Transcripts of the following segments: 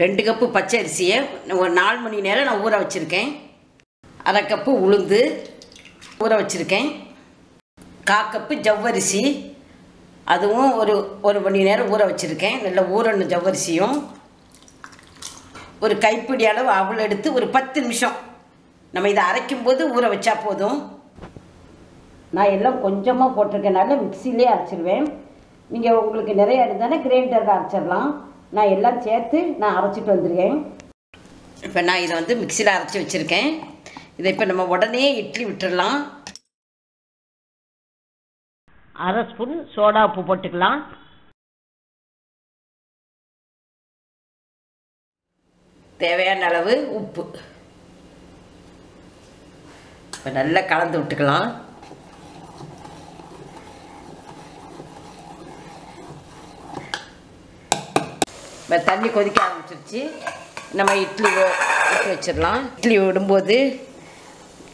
ரெண்டு கப்பு பச்சை அரிசியை ஒரு நாலு மணி நேரம் நான் ஊற வச்சுருக்கேன். அரை கப்பு உளுந்து ஊற வச்சுருக்கேன். கா கப்பு ஜவ்வரிசி அதுவும் ஒரு ஒரு மணி நேரம் ஊற வச்சுருக்கேன். நல்ல ஊறணும் ஜவ்வரிசியும். ஒரு கைப்பிடி அளவு அவள் எடுத்து ஒரு பத்து நிமிஷம் நம்ம இதை அரைக்கும்போது ஊற வச்சா போதும். நான் எல்லாம் கொஞ்சமாக போட்டிருக்கேனால மிக்சிலே அரைச்சிடுவேன் நீங்கள் உங்களுக்கு நிறைய இருந்தானே கிரைண்டரில் அரைச்சிடலாம் நான் எல்லாம் சேர்த்து நான் அரைச்சிட்டு வந்துருக்கேன். இப்போ நான் இதை வந்து மிக்சியில் அரைச்சி வச்சுருக்கேன். இதை இப்போ நம்ம உடனே இட்லி விட்டுடலாம். அரை ஸ்பூன் சோடா உப்பு போட்டுக்கலாம். தேவையான அளவு உப்பு. இப்போ நல்லா கலந்து விட்டுக்கலாம். இப்போ தண்ணி கொதிக்க ஆரம்பிச்சிருச்சு. நம்ம இட்லி இட்லி விட்டு வச்சிடலாம். இட்லி விடும்போது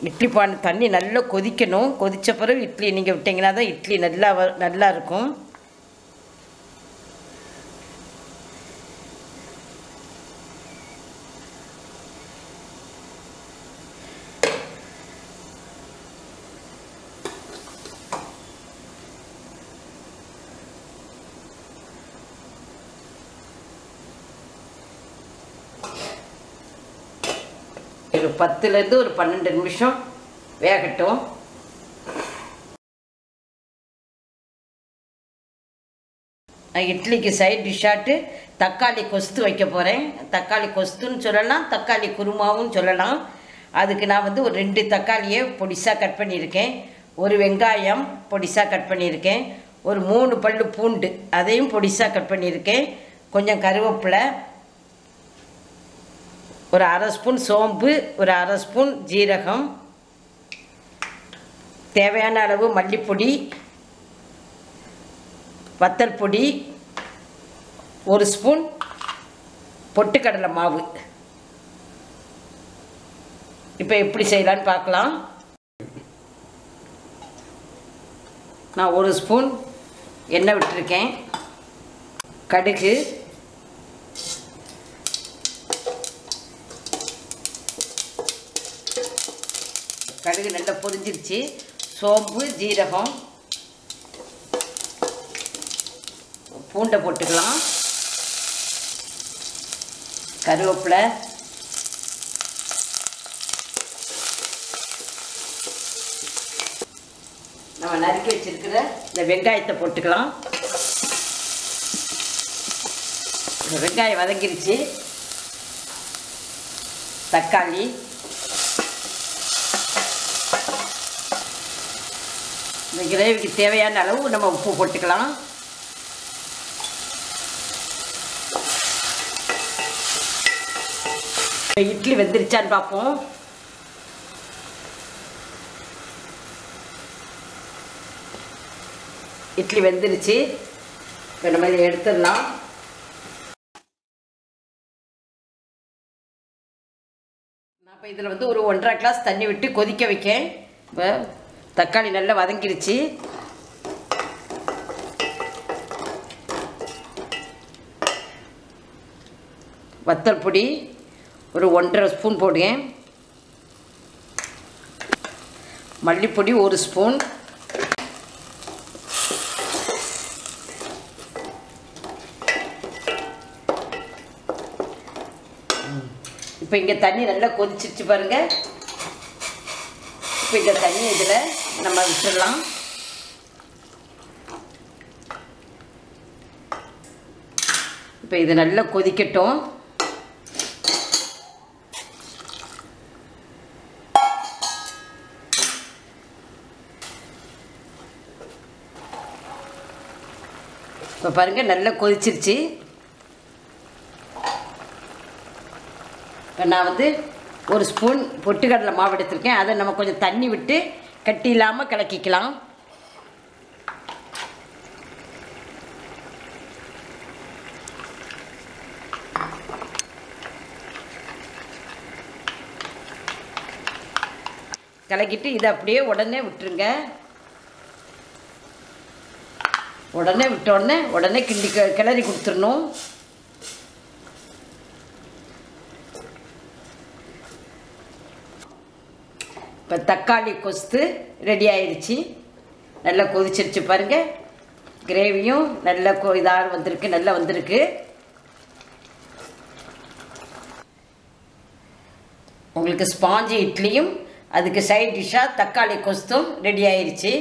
இட்லி பானை தண்ணி நல்லா கொதிக்கணும். கொதித்த பிறகு இட்லி நீங்கள் விட்டிங்கன்னா தான் இட்லி நல்லா நல்லா இருக்கும். ஒரு பத்துலேருந்து ஒரு பன்னெண்டு நிமிஷம் வேகட்டும். நான் இட்லிக்கு சைட் டிஷ்ஷாட்டு தக்காளி கொஸ்து வைக்க போகிறேன் தக்காளி கொஸ்துன்னு சொல்லலாம் தக்காளி குருமாவும் சொல்லலாம். அதுக்கு நான் வந்து ஒரு ரெண்டு தக்காளியை பொடிசாக கட் பண்ணியிருக்கேன். ஒரு வெங்காயம் பொடிசாக கட் பண்ணியிருக்கேன். ஒரு மூணு பல்லு பூண்டு அதையும் பொடிசாக கட் பண்ணியிருக்கேன். கொஞ்சம் கருவேப்பிலை ஒரு அரை ஸ்பூன் சோம்பு ஒரு அரை ஸ்பூன் ஜீரகம் தேவையான அளவு மல்லிப்பொடி வத்தல் பொடி ஒரு ஸ்பூன் பொட்டுக்கடலை மாவு. இப்போ எப்படி செய்யலான்னு பார்க்கலாம். நான் ஒரு ஸ்பூன் எண்ணெய் விட்டுருக்கேன். கடுகு கடுகு நல்லா பொரிஞ்சிருச்சு. சோம்பு ஜீரகம். பூண்டை போட்டுக்கலாம். கருவேப்பிலை. நம்ம நறுக்கி வச்சிருக்கிற இந்த வெங்காயத்தை போட்டுக்கலாம். இந்த வெங்காயம் வதங்கிருச்சு. தக்காளி. இந்த கிரேவிக்கு தேவையான அளவு நம்ம உப்பு போட்டுக்கலாம். இட்லி வெந்துருச்சான்னு பார்ப்போம். இட்லி வெந்துருச்சு. இப்போ நம்ம இதை எடுத்துடலாம். நான் இப்போ இதில் வந்து ஒரு ஒன்றரை கிளாஸ் தண்ணி விட்டு கொதிக்க வைக்கேன். இப்போ தக்காளி நல்லா வதங்கிடுச்சு வத்தல் பொடி ஒரு ஒன்றரை ஸ்பூன் போடுங்க மல்லிப்பொடி ஒரு ஸ்பூன். இப்போ இங்கே தண்ணி நல்லா கொதிச்சிருச்சு பாருங்கள் இப்போ இந்த தண்ணி இதில் நம்ம விட்டுடலாம் இப்போ இது நல்லா கொதிக்கட்டும். இப்போ பாருங்கள் நல்லா கொதிச்சிருச்சு. இப்போ நான் வந்து ஒரு ஸ்பூன் பொட்டுக்கடலை மாவு எடுத்திருக்கேன். அதை நம்ம கொஞ்சம் தண்ணி விட்டு கட்டி இல்லாமல் கலக்கிக்கலாம். கலக்கிட்டு இதை அப்படியே உடனே விட்டுருங்க. உடனே விட்ட உடனே உடனே கிண்டி கிளறி கொடுத்துடணும். இப்போ தக்காளி கொஸ்து ரெடி ஆயிடுச்சு நல்லா கொதிச்சிருச்சு பாருங்கள் கிரேவியும் நல்ல கொ இதாக வந்திருக்கு நல்லா வந்திருக்கு. உங்களுக்கு ஸ்பாஞ்சு இட்லியும் அதுக்கு சைட் டிஷ்ஷாக தக்காளி கொஸ்தும் ரெடி ஆயிடுச்சு